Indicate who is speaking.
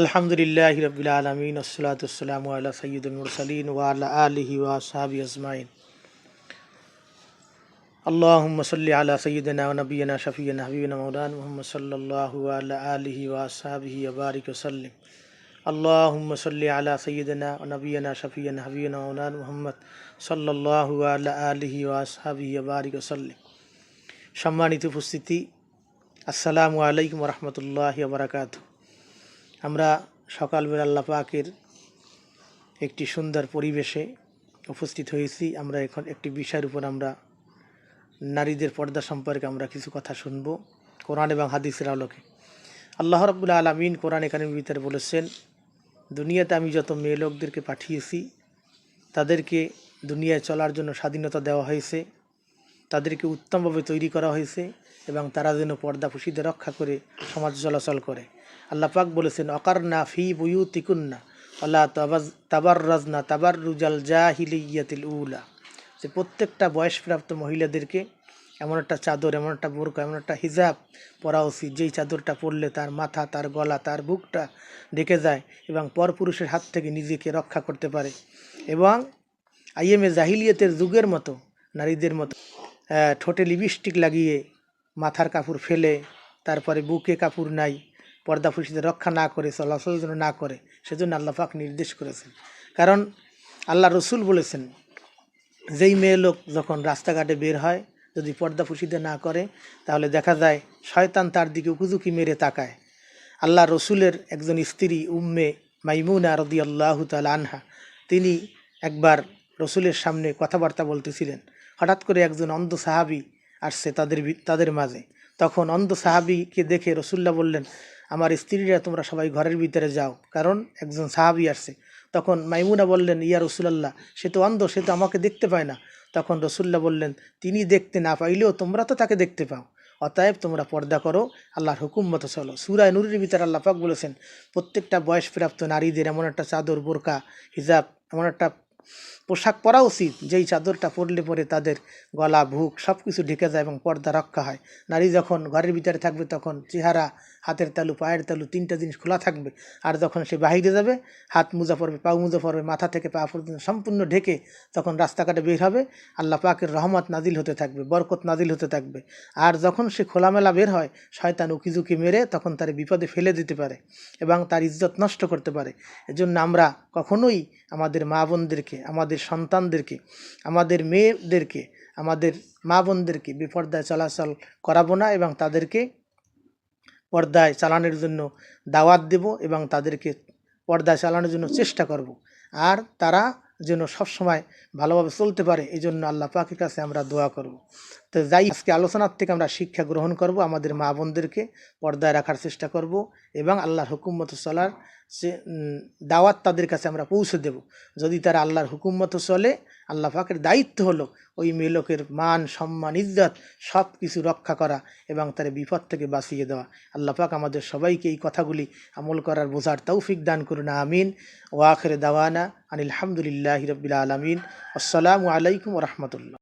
Speaker 1: আলহামদুলিল্লাহ রবিল আলমিন আসসালাতাম আল্লাহ সঈদুল মুরসালিন ওয়াল আলহি ওয়াসাবি আজমাইন اللهم صل على سيدنا ونبينا شفينا حبيبنا مولانا محمد صلى الله على آله وأصحابه وبارك وسلم اللهم صل على سيدنا ونبينا شفينا حبيبنا مولانا محمد صلى الله على آله وأصحابه وبارك وسلم সম্মানিত উপস্থিতি আসসালামু আলাইকুম রহমতুল্লাহ বারাকাত আমরা সকালবেলা আল্লাহ পাকের একটি সুন্দর পরিবেশে উপস্থিত হয়েছি। আমরা এখন একটি বিষয়ের উপর আমরা নারীদের পর্দা সম্পর্কে আমরা কিছু কথা শুনব কোরআন এবং হাদিসের আলোকে। আল্লাহ রব্বুল্লা আলমিন কোরআন এখানে ভিতরে বলেছেন, দুনিয়াতে আমি যত মেয়ে লোকদেরকে পাঠিয়েছি, তাদেরকে দুনিয়ায় চলার জন্য স্বাধীনতা দেওয়া হয়েছে, তাদেরকে উত্তমভাবে তৈরি করা হয়েছে এবং তারা যেন পর্দা ফুসিতে রক্ষা করে সমাজ চলাচল করে। আল্লাহ পাক বলেছেন, অকারনা ফি বুয়ু তিকুন্না আল্লাহ তাবাজ তাবার রাজনা তাবার রুজাল জা জাহিলিয়াতিল উলা। যে প্রত্যেকটা বয়সপ্রাপ্ত মহিলাদেরকে এমন একটা চাদর, এমন একটা বোরকা এমন একটা হিজাব পরা উচিত, যেই চাদরটা পরলে তার মাথা, তার গলা, তার বুকটা ঢেকে যায় এবং পরপুরুষের হাত থেকে নিজেকে রক্ষা করতে পারে। এবং আইএমএ জাহিলিয়তের যুগের মতো, নারীদের মতো ঠোঁটে লিপস্টিক লাগিয়ে মাথার কাপড় ফেলে, তারপরে বুকে কাপড় নাই পর্দা ফুসিতে রক্ষা না করে চলাচল যেন না করে, সেজন্য আল্লাহ পাক নির্দেশ করেছেন। কারণ আল্লাহ রসুল বলেছেন, যেই মেয়ে লোক যখন রাস্তাঘাটে বের হয়, যদি পর্দা ফুসিতে না করে, তাহলে দেখা যায় শয়তান তার দিকে উকুজুকি মেরে তাকায়। আল্লাহ রসুলের একজন স্ত্রী উম্মে মাইমুনা রদি আল্লাহ আনহা, তিনি একবার রসুলের সামনে কথাবার্তা বলতেছিলেন। হঠাৎ করে একজন অন্ধ সাহাবি আসছে তাদের তাদের মাঝে। তখন অন্ধ সাহাবিকে দেখে রসুল্লাহ বললেন আমার স্ত্রীরা তোমরা সবাই ঘরের ভিতরে যাও। কারণ একজন সাহাবি আসছে। তখন মাইমুনা বললেন, ইয়া রসুলাল্লাহ, সে তো অন্ধ, সে তো আমাকে দেখতে পায় না। তখন রসুল্লাহ বললেন, তিনি দেখতে না পাইলেও তোমরা তো তাকে দেখতে পাও। অতএব তোমরা পর্দা করো, আল্লাহর হুকুম মতো চলো। সুরায় নুরের ভিতরে আল্লাহ পাক বলেছেন, প্রত্যেকটা বয়সপ্রাপ্ত নারীদের এমন একটা চাদর বোরকা হিজাব, এমন একটা পোশাক পরা উচিত, যেই চাদরটা পরলে পরে তাদের গলা ভুক সব কিছু ঢেকে যায় এবং পর্দা রক্ষা হয়। নারী যখন ঘরের ভিতরে থাকবে তখন চেহারা, হাতের তালু, পায়ের তালু তিনটা জিনিস খোলা থাকবে। আর যখন সে বাহিরে যাবে, হাত মোজা পড়বে পা মোজা পড়বে মাথা থেকে পা পর্যন্ত সম্পূর্ণ ঢেকে তখন রাস্তাঘাটে বের হবে। আল্লাহ পাকের রহমত নাজিল হতে থাকবে, বরকত নাজিল হতে থাকবে। আর যখন সে খোলামেলা বের হয়, শয়তান উকিঝুঁকি মেরে তখন তার বিপদে ফেলে দিতে পারে এবং তার ইজ্জত নষ্ট করতে পারে। এজন্য আমরা কখনোই আমাদের মা বোনদেরকে আমাদের সন্তানদেরকে, আমাদের মেয়েদেরকে, আমাদের মা বোনদেরকে বিপর্দায় চলাচল করাবো না এবং তাদেরকে পর্দায় চালানোর জন্য দাওয়াত দেব এবং তাদেরকে পর্দায় চালানোর জন্য চেষ্টা করব। আর তারা যেন সবসময় ভালোভাবে চলতে পারে এই জন্য আল্লাহ পাকের কাছে আমরা দোয়া করব। তো যাই, আজকে আলোচনার থেকে আমরা শিক্ষা গ্রহণ করব, আমাদের মা বোনদেরকে পর্দায় রাখার চেষ্টা করব এবং আল্লাহর হুকুমত চলার সে দাওয়াত তাদের কাছে আমরা পৌঁছে দেব। যদি তারা আল্লাহর হুকুম মতো চলে, আল্লাহ পাকের দায়িত্ব হলো ওই মেলোকের মান, সম্মান, ইজ্জত সব কিছু রক্ষা করা এবং তার বিপদ থেকে বাঁচিয়ে দেওয়া। আল্লাহ পাক আমাদের সবাইকে এই কথাগুলি আমল করার বোঝার তৌফিক দান করুন। আমিন। ওয়াখরে দাওয়ানা আনিল হামদুলিল্লাহ রবিল আলমিন। আসসালামু আলাইকুম রহমতুল্লাহ।